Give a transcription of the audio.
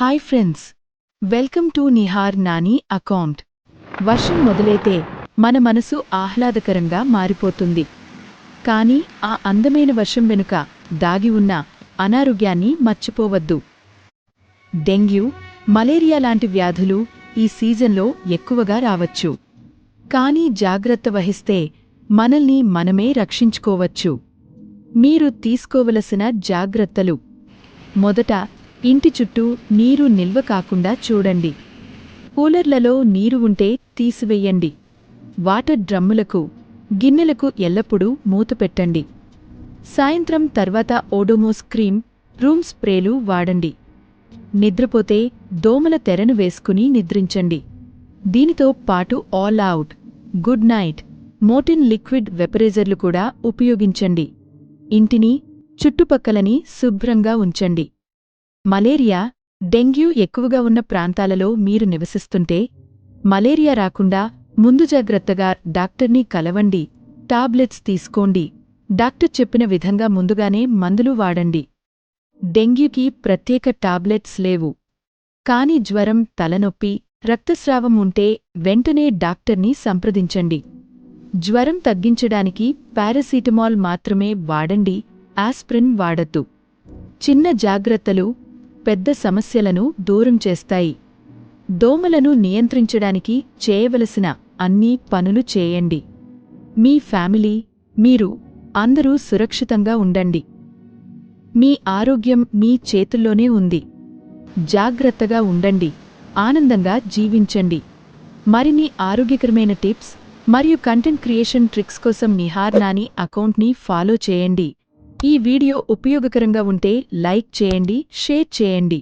Hi friends. Welcome to Nihar Nani account. వర్షం మొదలైతే మన మనసు ఆహ్లాదకరంగా మారిపోతుంది. కానీ ఆ అందమైన వర్షం వెనుక దాగి ఉన్న అనారోగ్యాన్ని మర్చిపోవద్దు. డెంగ్యూ మలేరియా లాంటి వ్యాధులు ఈ సీజన్లో ఎక్కువగా రావచ్చు. కానీ జాగ్రత్త వహిస్తే మనల్ని మనమే రక్షించుకోవచ్చు. మీరు తీసుకోవలసిన జాగ్రత్తలు. మొదట ఇంటి చుట్టూ నీరు నిల్వ కాకుండా చూడండి. కూలర్లలో నీరు ఉంటే తీసివేయండి. వాటర్ డ్రమ్ములకు గిన్నెలకు ఎల్లప్పుడూ మూత పెట్టండి. సాయంత్రం తర్వాత ఓడోమోస్ క్రీమ్ రూమ్ స్ప్రేలు వాడండి. నిద్రపోతే దోమల తెరను వేసుకుని నిద్రించండి. దీనితో పాటు all out good night Mortein liquid వెపరైజర్లు కూడా ఉపయోగించండి. ఇంటిని చుట్టుపక్కలని శుభ్రంగా ఉంచండి. మలేరియా డెంగ్యూ ఎక్కువగా ఉన్న ప్రాంతాలలో మీరు నివసిస్తుంటే మలేరియా రాకుండా ముందు జాగ్రత్తగా డాక్టర్ని కలవండి టాబ్లెట్స్ తీసుకోండి. డాక్టర్ చెప్పిన విధంగా ముందుగానే మందులు వాడండి. డెంగ్యూకి ప్రత్యేక టాబ్లెట్స్ లేవు. కాని జ్వరం తలనొప్పి రక్తస్రావం ఉంటే వెంటనే డాక్టర్ని సంప్రదించండి. జ్వరం తగ్గించడానికి పారాసీటమాల్ మాత్రమే వాడండి ఆస్ప్రిన్ వాడద్దు. చిన్న జాగ్రత్తలు పెద్ద సమస్యలను దూరం చేస్తాయి. దోమలను నియంత్రించడానికి చేయవలసిన అన్ని పనులు చేయండి. మీ ఫ్యామిలీ మీరు అందరూ సురక్షితంగా ఉండండి. మీ ఆరోగ్యం మీ చేతుల్లోనే ఉంది. జాగ్రత్తగా ఉండండి. ఆనందంగా జీవించండి. మరిన్ని ఆరోగ్యకరమైన టిప్స్ మరియు కంటెంట్ క్రియేషన్ ట్రిక్స్ కోసం నిహార్ నాని అకౌంట్ని ఫాలో చేయండి. ఈ వీడియో ఉపయోగకరంగా ఉంటే లైక్ చేయండి షేర్ చేయండి.